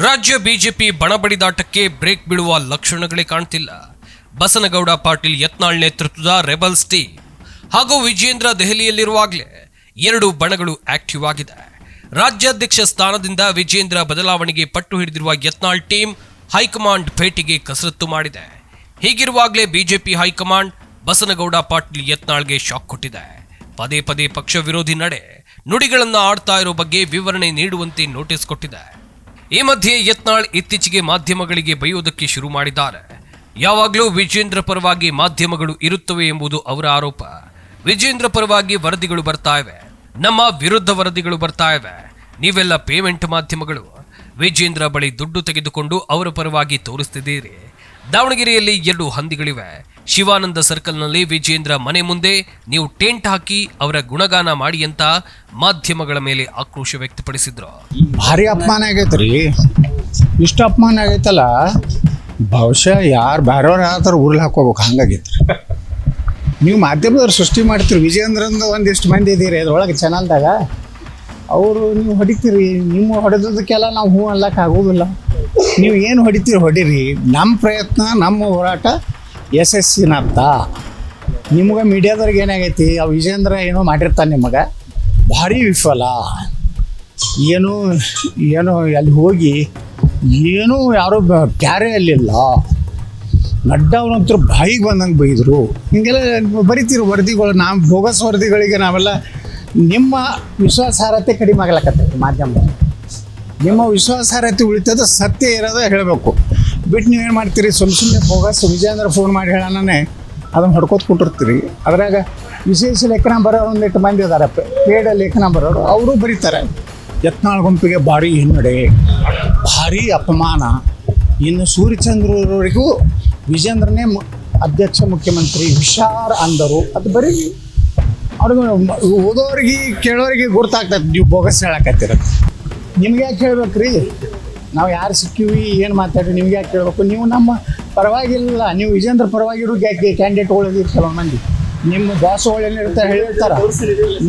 ರಾಜ್ಯ BJP ಬಣಬಡಿದಾಟಕ್ಕೆ break ಬೀಳುವ ಲಕ್ಷಣಗಳೇ ಕಾಣ್ತಿಲ್ಲ. ಬಸನಗೌಡ ಪಾಟೀಲ್ ಯತ್ನಾಳ್ ನೇತೃತ್ವದ ರೆಬಲ್ಸ್ ಟೀಮ್ ಹಾಗೂ ವಿಜೇಂದ್ರ ದೆಹಲಿಯಲ್ಲಿರುವಾಗಲೇ ಎರಡು ಬಣಗಳು ಆಕ್ಟಿವ್ ಆಗಿದೆ. ರಾಜ್ಯಾಧ್ಯಕ್ಷ ಸ್ಥಾನದಿಂದ ವಿಜೇಂದ್ರ ಬದಲಾವಣೆಗೆ ಪಟ್ಟು ಹಿಡಿದಿರುವ ಯತ್ನಾಳ್ ಟೀಮ್ ಹೈಕಮಾಂಡ್ ಭೇಟಿಗೆ ಕಸರತ್ತು ಮಾಡಿದೆ. ಹೀಗಿರುವಾಗಲೇ BJP high command Basanagouda Patil ಯತ್ನಾಳ್ಗೆ shock ಕೊಟ್ಟಿದೆ. ಪದೇ ಪದೇ ಪಕ್ಷ ವಿರೋಧಿ ನಡೆ ನುಡಿಗಳನ್ನು ಆಡ್ತಾ ಇರೋ ಬಗ್ಗೆ ವಿವರಣೆ ನೀಡುವಂತೆ ನೋಟಿಸ್ ಕೊಟ್ಟಿದೆ. ಈ ಮಧ್ಯೆ ಯತ್ನಾಳ್ ಇತ್ತೀಚೆಗೆ ಮಾಧ್ಯಮಗಳಿಗೆ ಬೈಯೋದಕ್ಕೆ ಶುರು ಮಾಡಿದ್ದಾರೆ. ಯಾವಾಗಲೂ ವಿಜೇಂದ್ರ ಪರವಾಗಿ ಮಾಧ್ಯಮಗಳು ಇರುತ್ತವೆ ಎಂಬುದು ಅವರ ಆರೋಪ. ವಿಜೇಂದ್ರ ಪರವಾಗಿ ವರದಿಗಳು ಬರ್ತಾ ಇವೆ. ನಮ್ಮ ವಿರುದ್ಧ ವರದಿಗಳು ಬರ್ತಾ ಇವೆ. ನೀವೆಲ್ಲ ಪೇಮೆಂಟ್ ಮಾಧ್ಯಮಗಳು. ವಿಜೇಂದ್ರ ಬಳಿ ದುಡ್ಡು ತೆಗೆದುಕೊಂಡು ಅವರ ಪರವಾಗಿ ತೋರಿಸ್ತಿದ್ದೀರಿ. ದಾವಣಗೆರೆಯಲ್ಲಿ ಎರಡು ಹಂದಿಗಳಿವೆ. ಶಿವಾನಂದ ಸರ್ಕಲ್ನಲ್ಲಿ ವಿಜೇಂದ್ರ ಮನೆ ಮುಂದೆ ನೀವು ಟೆಂಟ್ ಹಾಕಿ ಅವರ ಗುಣಗಾನ ಮಾಡಿ ಅಂತ ಮಾಧ್ಯಮಗಳ ಮೇಲೆ ಆಕ್ರೋಶ ವ್ಯಕ್ತಪಡಿಸಿದ್ರು. ಭಾರಿ ಅಪಮಾನ ಆಗೈತ್ರಿ. ಇಷ್ಟು ಅಪಮಾನ ಆಗೈತಲ್ಲ, ಬಹುಶಃ ಯಾರು ಬೇರೆಯವ್ರು ಯಾವ್ದಾರು ಉರ್ಲ್ ಹಾಕೋಬೇಕು ಹಂಗಾಗೈತ್ರಿ. ನೀವು ಮಾಧ್ಯಮದವ್ರು ಸೃಷ್ಟಿ ಮಾಡ್ತೀರಿ ವಿಜಯೇಂದ್ರಂದು ಒಂದಿಷ್ಟು ಮಂದಿ ಇದೀರಿ ಅದ್ರೊಳಗೆ ಚಾನಲ್ದಾಗ ಅವರು ನೀವು ಹೊಡಿತೀರಿ, ನಿಮ್ಮ ಹೊಡೆದಕ್ಕೆಲ್ಲ ನಾವು ಹೂ ಅನ್ಲಕ್ಕೆ ಆಗೋದಿಲ್ಲ. ನೀವು ಏನು ಹೊಡಿತೀರಿ, ಹೊಡೀರಿ. ನಮ್ಮ ಪ್ರಯತ್ನ, ನಮ್ಮ ಹೋರಾಟ ಯಶಸ್ಸಿನರ್ಥ ನಿಮ್ಗೆ ಮೀಡಿಯಾದವ್ರಿಗೆ ಏನಾಗೈತಿ? ಆ ವಿಜೇಂದ್ರ ಏನೋ ಮಾಡಿರ್ತಾನೆ ನಿಮಗೆ. ಭಾರಿ ವಿಫಲ. ಏನು ಏನು ಅಲ್ಲಿ ಹೋಗಿ ಏನೂ ಯಾರೂ ಕ್ಯಾರೇ ಅಲ್ಲಿಲ್ಲ. ನಡ್ಡಾ ಅವನಂತರೂ ಬಾಯಿಗೆ ಬಂದಂಗೆ ಬೈದರು. ಹಿಂಗೆಲ್ಲ ಬರಿತೀರು ವರದಿಗಳು. ನಾವು ಬೋಗಸ್ ವರದಿಗಳಿಗೆ ನಾವೆಲ್ಲ ನಿಮ್ಮ ವಿಶ್ವಾಸಾರ್ಹತೆ ಕಡಿಮೆ ಆಗ್ಲಕ್ಕತ್ತೈತಿ ಮಾಧ್ಯಮ ನಿಮ್ಮ ವಿಶ್ವಾಸಾರ್ಹತೆ ಉಳಿತದ ಸತ್ಯ ಇರೋದ ಹೇಳಬೇಕು. ಬಿಟ್ಟು ನೀವೇನು ಮಾಡ್ತೀರಿ? ಸುಮ್ಮ ಸುಮ್ಮನೆ ಬೋಗಸ್ ವಿಜಯೇಂದ್ರ ಫೋನ್ ಮಾಡಿ ಹೇಳೋಣನೆ ಅದನ್ನು ಹೊಡ್ಕೋತ ಕೊಟ್ಟಿರ್ತೀರಿ ಅದ್ರಾಗ ವಿಶೇಷ ಲೇಖನ ಬರೋರು ಒಂದಿಟ್ಟು ಮಂದಿ ಇದ್ದಾರೆ ಪೇಡ ಲೇಖನ ಬರೋರು, ಅವರು ಬರೀತಾರೆ. ಯತ್ನಾಳ್ ಗುಂಪಿಗೆ ಭಾರಿ ಹಿನ್ನಡೆ ಭಾರಿ ಅಪಮಾನ. ಇನ್ನು ಸೂರ್ಯಚಂದ್ರವರಿಗೂ ವಿಜೇಂದ್ರನೇ ಅಧ್ಯಕ್ಷ ಮುಖ್ಯಮಂತ್ರಿ ಹುಷಾರ್ ಅಂದರು. ಅದು ಬರೀ ಅವ್ರಿಗೆ ಓದೋರಿಗೆ, ಕೇಳೋರಿಗೆ ಗುರ್ತಾಗ್ತದೆ. ನೀವು ಬೋಗಸ್ ಹೇಳಕತ್ತಿರೋದು ನಿಮ್ಗೆ ಯಾಕೆ ಹೇಳ್ಬೇಕು ರೀ ನಾವು ಯಾರು ಸಿಕ್ಕಿವಿ, ಏನು ಮಾತಾಡಿ ನಿಮ್ಗೆ ಯಾಕೆ ಕೇಳಬೇಕು? ನೀವು ನಮ್ಮ ಪರವಾಗಿಲ್ಲ, ನೀವು ವಿಜೇಂದ್ರ ಪರವಾಗಿರೋ ಕ್ಯಾಂಡಿಡೇಟ್ಗಳು ಕೆಲವು ಮಂದಿ. ನಿಮ್ಮ ಬಾಸುಗಳು ಏನಿರ್ತಾರೆ ಹೇಳಿರ್ತಾರೆ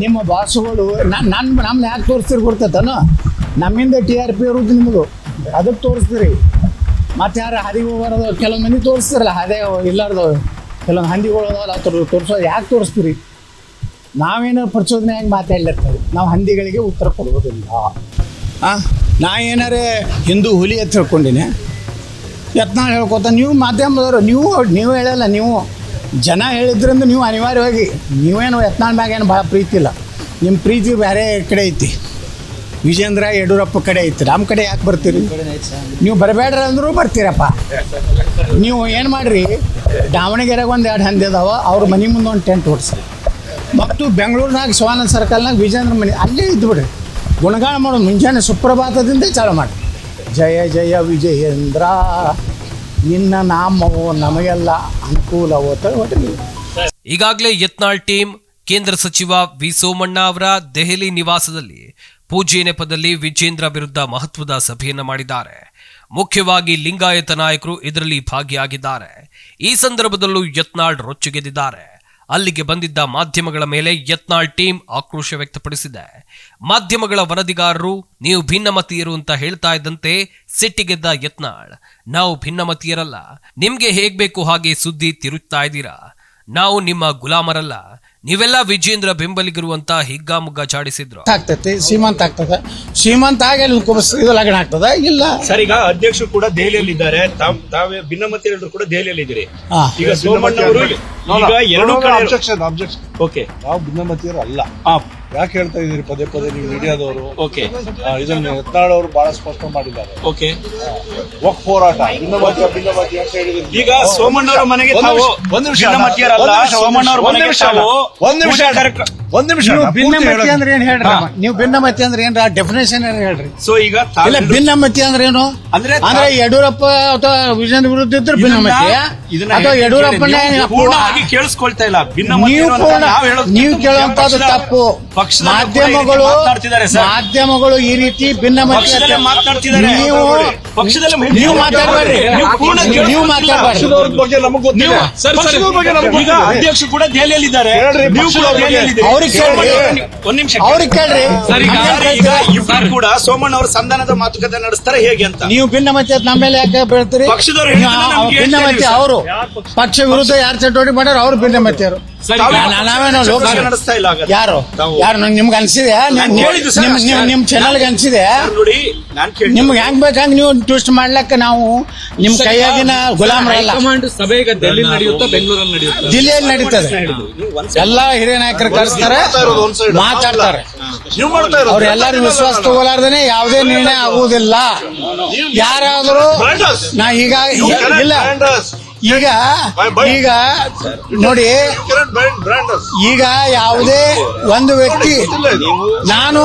ನಿಮ್ಮ ಬಾಸುಗಳು ನನ್ನ ನಮ್ಮ ಯಾಕೆ ತೋರಿಸ್ತೀರಿ ಗೊತ್ತೈತನ ನಮ್ಮಿಂದ ಟಿ ಆರ್ ಪಿ ಇರೋದು ನಿಮ್ಮದು ಅದಕ್ಕೆ ತೋರಿಸ್ತೀರಿ. ಮತ್ತು ಯಾರು ಹದಿಗೆ ಹೋಗೋದು ಕೆಲವು ಮಂದಿ ತೋರಿಸ್ತಿರಲ್ಲ ಅದೇ ಇಲ್ಲಾರ್ದು. ಕೆಲವೊಂದು ಹಂದಿಗಳು ಅದಾವಲ್ಲ ಅದ್ರ ತೋರಿಸೋದು ಯಾಕೆ ತೋರಿಸ್ತೀರಿ? ನಾವೇನೋ ಪ್ರಚೋದನೆ ಹೆಂಗೆ ಮಾತಾಡ್ಲಿರ್ತೀವಿ ನಾವು ಹಂದಿಗಳಿಗೆ ಉತ್ತರ ಕೊಡೋದಿಲ್ಲ ಹಾಂ ನಾ ಏನಾರೇ ಹಿಂದೂ ಹುಲಿ ಅಂತ ತಿಳ್ಕೊಂಡಿನಿ ಯತ್ನಾಳ್ ಹೇಳ್ಕೊತ, ನೀವು ಮಾಧ್ಯಮದವರು, ನೀವು ನೀವು ಹೇಳಲ್ಲ, ನೀವು ಜನ ಹೇಳಿದ್ರಿಂದ ನೀವು ಅನಿವಾರ್ಯವಾಗಿ, ನೀವೇನು ಯತ್ನಾಳ್ ಮ್ಯಾಗ ಏನು ಭಾಳ ಪ್ರೀತಿ ಇಲ್ಲ. ನಿಮ್ಮ ಪ್ರೀತಿ ಬೇರೆ ಕಡೆ ಐತಿ. ವಿಜೇಂದ್ರ ಯಡಿಯೂರಪ್ಪ ಕಡೆ ಐತಿ. ನಮ್ಮ ಕಡೆ ಯಾಕೆ ಬರ್ತೀರಿ? ನೀವು ಬರಬೇಡ್ರ ಅಂದರೂ ಬರ್ತೀರಪ್ಪ. ನೀವು ಏನು ಮಾಡಿರಿ? ದಾವಣಗೆರೆಗೆ ಒಂದು ಎರಡು ಹಂದಿ ಅದಾವ, ಅವ್ರ ಮನೆ ಮುಂದೆ ಒಂದು ಟೆಂಟ್ ಓಡಿಸಿ ಮತ್ತು ಬೆಂಗಳೂರಿನಾಗ ಶಿವಾನಂದ ಸರ್ಕಲ್ನಾಗ ವಿಜೇಂದ್ರ ಮನೆ, ಅಲ್ಲೇ ಇದ್ದು ಬಿಡ್ರಿ ಗುಣಗಾನ ಮಾಡೋ ಮುಂಜಾನೆ ಸುಪ್ರಭಾತದಿಂದ ಚಾಲು ಮಾಡಿ. ಜಯ ಜಯ ವಿಜಯೇಂದ್ರ. ನಿನ್ನ ನಾಮವು ನಮಗೆಲ್ಲ ಅನುಕೂಲವೋ ಹೊಟ್ಟೆ ಈಗಾಗಲೇ ಯತ್ನಾಳ್ ಟೀಮ್, ಕೇಂದ್ರ ಸಚಿವ ವಿ ಸೋಮಣ್ಣ ಅವರ ದೆಹಲಿ ನಿವಾಸದಲ್ಲಿ ಪೂಜೆ ನೆಪದಲ್ಲಿ ವಿಜೇಂದ್ರ ವಿರುದ್ಧ ಮಹತ್ವದ ಸಭೆಯನ್ನು ಮಾಡಿದ್ದಾರೆ. ಮುಖ್ಯವಾಗಿ ಲಿಂಗಾಯತ ನಾಯಕರು ಇದರಲ್ಲಿ ಭಾಗಿಯಾಗಿದ್ದಾರೆ. ಈ ಸಂದರ್ಭದಲ್ಲೂ ಯತ್ನಾಳ್ ರೊಚ್ಚಿಗೆದ್ದಿದ್ದಾರೆ. ಅಲ್ಲಿಗೆ ಬಂದಿದ್ದ ಮಾಧ್ಯಮಗಳ ಮೇಲೆ ಯತ್ನಾಳ್ ಟೀಮ್ ಆಕ್ರೋಶ ವ್ಯಕ್ತಪಡಿಸಿದೆ. ಮಾಧ್ಯಮಗಳ ವರದಿಗಾರರು, ನೀವು ಭಿನ್ನಮತೀಯರು ಅಂತ ಹೇಳ್ತಾ ಇದ್ದಂತೆ ಸಿಟ್ಟಿಗೆದ್ದ ಯತ್ನಾಳ್. ನಾವು ಭಿನ್ನಮತೀಯರಲ್ಲ. ನಿಮ್ಗೆ ಹೇಗ್ ಬೇಕು ಹಾಗೆ ಸುದ್ದಿ ತಿರುತ್ತಾ ಇದ್ದೀರಾ? ನಾವು ನಿಮ್ಮ ಗುಲಾಮರಲ್ಲ. ನೀವೆಲ್ಲ ವಿಜೇಂದ್ರ ಬೆಂಬಲಿಗರು ಅಂತ ಹಿಗ್ಗಾಮುಗ್ಗ ಚಾಡಿಸಿದ್ರು? ಆಗ್ತೈತಿ ಸೀಮಂತ ಆಗ್ತದ. ಸೀಮಂತ ಆಗಿ ಅಲ್ಲಿ ಕುಬಸ್ ಇದು ಲಗ್ನ ಆಗ್ತದ? ಇಲ್ಲ. ಸರ್ ಈಗ ಅಧ್ಯಕ್ಷರು ಕೂಡ ದೆಹಲಿಯಲ್ಲಿ ಇದ್ದಾರೆ ತಾವೇ ತಾವೇ ಭಿನ್ನಮತೀಯರು ಕೂಡ ದೆಹಲಿಯಲ್ಲಿ ಇದ್ದೀರಿ ಹಾ. ಈಗ ಸೋಮಣ್ಣ ಅವರು ಈಗ ಎರಡು ಕಡೆ ಅಬ್ಜೆಕ್ಷನ್ ಅಬ್ಜೆಕ್ಷನ್ ಓಕೆ. ನಾವು ಭಿನ್ನಮತೀಯರು ಅಲ್ಲ. ಯಾಕೆ ಹೇಳ್ತಾ ಇದೀರಿ ಪದೇ ಪದೇ ನೀವು ಮೀಡಿಯಾದವರು? ಓಕೆ ಇದನ್ನು ಯತ್ನಾಳ್ ಅವರು ಬಹಳ ಸ್ಪಷ್ಟ ಮಾಡಿದ್ದಾರೆ. ಓಕೆ ಒಕ್ ಹೋರಾಟ ಭಿನ್ನವಾದಿ ಭಿನ್ನಮತೀಯ ಅಂತ ಹೇಳಿದ್ರು ಈಗ ಸೋಮಣ್ಣವರ ಮನೆಗೆ ಒಂದು ತಾವು ನಿಮಿಷ, ಒಂದು ನಿಮಿಷ ಭಿನ್ನಮತೀಯರಲ್ಲ ಒಂದು ನಿಮಿಷ, ಸೋಮಣ್ಣ ಅವರ ಒಂದು ಮನೆಗೆ ನಿಮಿಷ ತಾವು ಒಂದು ನಿಮಿಷ ಪೂಜಾ ಕಾರ್ಯಕ್ರಮ ಒಂದ್ ನಿಮಿಷ ನೀವು ಭಿನ್ನಮತಿ ಅಂದ್ರೆ ಏನ್ ಹೇಳ್ರಿ. ನೀವು ಭಿನ್ನಮತಿ ಅಂದ್ರೆ ಏನ್ರ ಡೆಫಿನೇಷನ್ ಏನ್ ಹೇಳ್ರಿ? ಸೊ ಈಗ ತಾವು ಇಲ್ಲ ಭಿನ್ನಮತಿ ಅಂದ್ರೆ ಏನು? ಅಂದ್ರೆ ಅಂದ್ರೆ ಯಡಿಯೂರಪ್ಪ ಅಥವಾ ವಿಜಯನ್ ವಿರುದ್ಧ ಇದ್ರೆ ಭಿನ್ನಮತಿ ಇದನ್ನ ಅಥವಾ ಯಡಿಯೂರಪ್ಪನೇ ಪೂರ್ಣವಾಗಿ ಕೇಳಿಸ್ಕೊಳ್ತಾ ಇಲ್ಲ. ನೀವು ಪೂರ್ಣ ನಾವು ಹೇಳೋದು ನೀವು ಕೇಳುವಂತದ್ದು ತಪ್ಪು. ರೀತಿ ಮಾಧ್ಯಮಗಳು ಮಾತನಾಡ್ತಿದ್ದಾರೆ ಸರ್. ಮಾಧ್ಯಮಗಳು ಈ ರೀತಿ ಭಿನ್ನಮತಿ ಪಕ್ಷದಲ್ಲೇ ಅಂತ- ಮಾತನಾಡ್ತಿದ್ದಾರೆ. ನೀವು ಪಕ್ಷದಲ್ಲಿ ನೀವು ಮಾತಾಡಬೇಡ್ರಿ. ನೀವು ಪೂರ್ಣ ನೀವು ಮಾತಾಡಬೇಡ್ರಿ. ಪಕ್ಷದವ್ರ ಬಗ್ಗೆ ನಮಗ್ ಗೊತ್ತಿಲ್ಲ. ಸರ್, ಸರ್, ಪಕ್ಷದವ್ರ ಬಗ್ಗೆ ನಮಗ್ ಈಗ. ಅಧ್ಯಕ್ಷರು ಕೂಡ ದೆಹಲಿಯಲ್ಲಿ ಇದ್ದಾರೆ ನೀವು ಕೂಡ. ದೆಹಲಿಯಲ್ಲಿ ಇದ್ದೀರಿ. ಅವ್ರು ಅವ್ರಿಗೆ ಒಂದ್ ನಿಮಿಷ ಅವ್ರಿಗೆ ಕೇಳ್ರಿ. ಈಗ? ಇಬ್ರು ಕೂಡ ಸೋಮಣ್ಣ ಅವರು ಸಂಧಾನದ ಮಾತುಕತೆ ನಡೆಸ್ತಾರೆ ಹೇಗೆ ಅಂತ. ನೀವು ಭಿನ್ನಮತಿ ಅಂತ ನಮ್ಮ ಮೇಲೆ ಯಾಕೆ ಬೀಳ್ತೀರಿ? ಪಕ್ಷದವ್ರು ನಮ್ಗೆ ಭಿನ್ನಮತಿ ಹೇಳ್ತಾ ಅವರು. ಪಕ್ಷ ವಿರುದ್ಧ ಯಾರು ಚಟುವಟಿಕೆ ಮಾಡ್ಯಾರ ಅವ್ರು ಭಿನ್ನಮತಿಯವರು ನಾ- ನಾವೇನೋ ಲೋಕ ಚರ್ಚೆ ನಡೆಸ್ತಾ ಇಲ್ಲ ಹಾಗಾದ್ರೆ. ಯಾರು? ಯಾರು ನಂಗೆ ನಿಮ್ಗೆ ಅನ್ಸಿದೆ ನಾನ್ ಕೇಳಿದ್ದು ಸರ್ ನಿಮ್ ಅಷ್ಟೇ. ನಿಮ್- ನಿಮ್ ಚಾನಲ್ಗೆ ಅನ್ಸಿದೆ ನೋಡಿ ನಾನು ಕೇಳಿ ನಿಮ್ಗೆ ಹೆಂಗ್ ಬೇಕಂಗ್ ನೀವು ಟ್ವಿಸ್ಟ್ ಮಾಡ್ಲಕ್ಕ ನಾವು ನಿಮ್ ಕೈಯಾಗಿನ ಗುಲಾಮರಲ್ಲ. ಹೈಕಮಾಂಡ್ ಸಭೆ ಈಗ ಡೆಲ್ಲಿ ನಡೆಯುತ್ತಾ ಬೆಂಗಳೂರಲ್ಲಿ ನಡೆಯುತ್ತಾ? ಜಿಲ್ಲೆಯಲ್ಲಿ ನಡೀತದೆ. ಎಲ್ಲಾ ಹಿರಿಯ ನಾಯಕರು ಕರೆಸ್ತಾರೆ ಮಾತಾಡ್ತಾರೆ. ನೀವು ಮಾಡ್ತಾ ಇರೋದು. ಅವ್ರು ಎಲ್ಲಾರು ವಿಶ್ವಾಸ ತಗೋಲಾರ್ದೇನೆ ಯಾವುದೇ ನಿರ್ಣಯ ಆಗುವುದಿಲ್ಲ. ಯಾರಾದರೂ ನಾ ಈಗ ಈಗ- ಇಲ್ಲ. ಈಗ ಈಗ ನೋಡಿ ಈಗ ಯಾವುದೇ ಒಂದು ವ್ಯಕ್ತಿ ನಾನು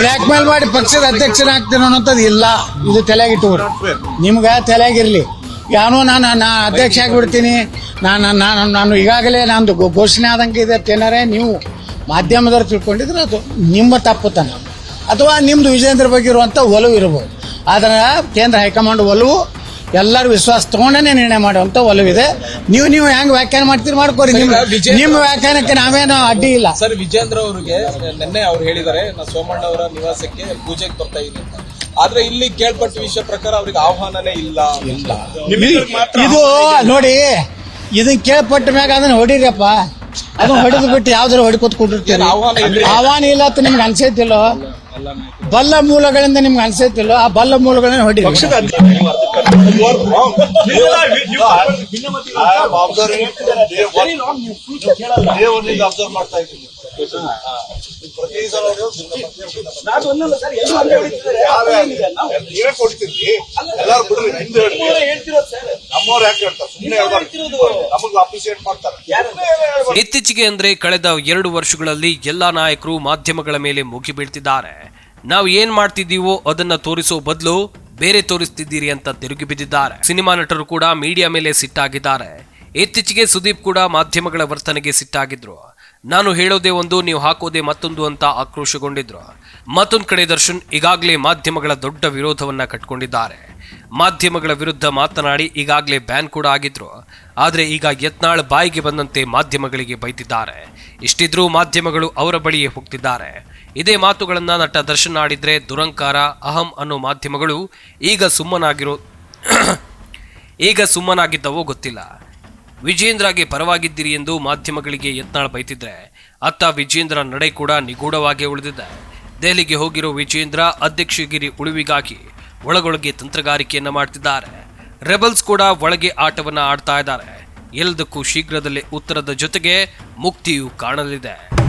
ಬ್ಲಾಕ್ ಮೇಲ್ ಮಾಡಿ ಪಕ್ಷದ ಅಧ್ಯಕ್ಷನಾಗ್ತೇನೆ ಅನ್ನೋಂಥದ್ದು ಇಲ್ಲ. ಇದು ತಲೆಯಾಗಿಟ್ಟುವರು ನಿಮ್ಗೆ ತಲೆಯಾಗಿರ್ಲಿ. ಯಾನೋ ನಾನು ನಾ ಅಧ್ಯಕ್ಷ ಆಗಿಬಿಡ್ತೀನಿ. ನಾನು ನಾನು ನಾನು ಈಗಾಗಲೇ ನಂದು ಘೋಷಣೆ ಆದಂಗೆ ಇದೆ ಏನಾರೇ ನೀವು ಮಾಧ್ಯಮದವ್ರು ತಿಳ್ಕೊಂಡಿದ್ರೆ ಅದು ನಿಮ್ಮ ತಪ್ಪುತನ. ಅಥವಾ ನಿಮ್ದು ವಿಜೇಂದ್ರ ಬಗ್ಗೆ ಇರುವಂಥ ಒಲವು ಇರ್ಬೋದು. ಆದರೆ ಕೇಂದ್ರ ಹೈಕಮಾಂಡ್ ಒಲವು ಎಲ್ಲರೂ ವಿಶ್ವಾಸ ತಗೊಂಡೇ ನಿರ್ಣಯ ಮಾಡುವಂತ ಒಲವಿದೆ. ನೀವು ನೀವು ಹೆಂಗ್ ವ್ಯಾಖ್ಯಾನ ಮಾಡ್ತೀರಿ ಮಾಡ್ಕೋರಿ ನಿಮ್ಮ ನಿಮ್ಮ ವ್ಯಾಖ್ಯಾನಕ್ಕೆ ನಾವೇನು ಅಡ್ಡಿ ಇಲ್ಲ. ಸರ್ ವಿಜೇಂದ್ರ ಅವರಿಗೆ ನಿನ್ನೆ ಅವ್ರು ಹೇಳಿದ್ದಾರೆ ನಾ ಸೋಮಣ್ಣ ಅವರ ನಿವಾಸಕ್ಕೆ ಪೂಜೆಗೆ ಬರ್ತಾ ಅಂತ. ಆದ್ರೆ ಇಲ್ಲಿ ಕೇಳ್ಪಟ್ಟ ವಿಷಯ ಪ್ರಕಾರ ಅವ್ರಿಗೆ ಆಹ್ವಾನನೇ ಇಲ್ಲ. ಇಲ್ಲ. ಇದು ನೋಡಿ ಇದನ್ನ ಕೇಳ್ಪಟ್ಟ ಮ್ಯಾಗ ಅದನ್ನ ಹೊಡೀರಪ್ಪ. ಅದನ್ನ ಹೊಡೆದು ಬಿಟ್ಟು ಯಾವ್ದಾರು ಹೊಡಿಕೊತ್ ಕೊಟ್ಟಿರ್ತೀರಿ? ಆಹ್ವಾನ ಇಲ್ಲ ಅಂತ ನಿಮ್ಗೆ ಅನ್ಸೈತಿಲ್ಲೋ? ಬಲ್ಲ ಮೂಲಗಳಿಂದ ನಿಮ್ಗೆ ಅನ್ಸೈತಿಲ್ಲ ಆ ಬಲ್ಲ ಮೂಲಗಳನ್ನ ಹೊಡಿ ಪಕ್ಷದ ಅಬ್ಸರ್ವ್ ಮಾಡ್ತಾ ಇದ್ದೀನಿ ಪ್ರತಿ ಸಲ ನೀವೇ. ಕೊಡ್ತೀರಿ ಎಲ್ಲಾರು ಬಿಡ್ರಿ ನಿಮ್ದು ಹೇಳ್ತೀರಿ. ನಮ್ಮವ್ರು ಯಾಕೆ ಹೇಳ್ತಾರೆ? ಸುಮ್ಮನೆ ಹೇಳ್ಬಾರ್ದು. ನಮಗ್ ಅಪ್ರಿಸಿಯೇಟ್ ಮಾಡ್ತಾರೆ. ಸುಮ್ನೆ ಇತ್ತೀಚೆಗೆ ಅಂದ್ರೆ ಕಳೆದ ಎರಡು ವರ್ಷಗಳಲ್ಲಿ ಎಲ್ಲಾ ನಾಯಕರು ಮಾಧ್ಯಮಗಳ ಮೇಲೆ ಮುಗಿ ಬೀಳ್ತಿದ್ದಾರೆ ನಾವು ಏನ್ ಮಾಡ್ತಿದ್ದೀವೋ ಅದನ್ನ ತೋರಿಸೋ ಬದಲು ಬೇರೆ ತೋರಿಸ್ತಿದ್ದೀರಿ ಅಂತ ತಿರುಗಿ ಬಿದ್ದಿದ್ದಾರೆ. ಸಿನಿಮಾ ನಟರು ಕೂಡ ಮೀಡಿಯಾ ಮೇಲೆ ಸಿಟ್ಟಾಗಿದ್ದಾರೆ. ಇತ್ತೀಚೆಗೆ ಸುದೀಪ್ ಕೂಡ ಮಾಧ್ಯಮಗಳ ವರ್ತನೆಗೆ ಸಿಟ್ಟಾಗಿದ್ರು. ನಾನು ಹೇಳೋದೇ ಒಂದು, ನೀವು ಹಾಕೋದೇ ಮತ್ತೊಂದು ಅಂತ ಆಕ್ರೋಶಗೊಂಡಿದ್ರು. ಮತ್ತೊಂದು ಕಡೆ ದರ್ಶನ್ ಈಗಾಗಲೇ ಮಾಧ್ಯಮಗಳ ದೊಡ್ಡ ವಿರೋಧವನ್ನ ಕಟ್ಕೊಂಡಿದ್ದಾರೆ. ಮಾಧ್ಯಮಗಳ ವಿರುದ್ಧ ಮಾತನಾಡಿ ಈಗಾಗಲೇ ಬ್ಯಾನ್ ಕೂಡ ಆಗಿದ್ರು. ಆದರೆ ಈಗ ಯತ್ನಾಳ್ ಬಾಯಿಗೆ ಬಂದಂತೆ ಮಾಧ್ಯಮಗಳಿಗೆ ಬೈತಿದ್ದಾರೆ. ಇಷ್ಟಿದ್ರೂ ಮಾಧ್ಯಮಗಳು ಅವರ ಬಳಿಯೇ ಹೋಗ್ತಿದ್ದಾರೆ. ಇದೇ ಮಾತುಗಳನ್ನು ನಟ ದರ್ಶನ್ ಆಡಿದ್ರೆ ದುರಂಕಾರ, ಅಹಂ ಅನ್ನೋ ಮಾಧ್ಯಮಗಳು ಈಗ ಸುಮ್ಮನಾಗಿರೋ ಈಗ ಸುಮ್ಮನಾಗಿದ್ದವೋ ಗೊತ್ತಿಲ್ಲ. ವಿಜೇಂದ್ರಗೆ ಪರವಾಗಿದ್ದೀರಿ ಎಂದು ಮಾಧ್ಯಮಗಳಿಗೆ ಯತ್ನಾಳ್ ಬೈತಿದ್ರೆ, ಅತ್ತ ವಿಜೇಂದ್ರ ನಡೆ ಕೂಡ ನಿಗೂಢವಾಗಿ ಉಳಿದಿದೆ. ದೆಹಲಿಗೆ ಹೋಗಿರೋ ವಿಜೇಂದ್ರ ಅಧ್ಯಕ್ಷಗಿರಿ ಉಳಿವಿಗಾಗಿ ಒಳಗೊಳಗೆ ತಂತ್ರಗಾರಿಕೆಯನ್ನು ಮಾಡ್ತಿದ್ದಾರೆ. ರೆಬಲ್ಸ್ ಕೂಡ ಒಳಗೆ ಆಟವನ್ನು ಆಡ್ತಾ ಇದ್ದಾರೆ. ಎಲ್ಲದಕ್ಕೂ ಶೀಘ್ರದಲ್ಲೇ ಉತ್ತರದ ಜೊತೆಗೆ ಮುಕ್ತಿಯು ಕಾಣಲಿದೆ.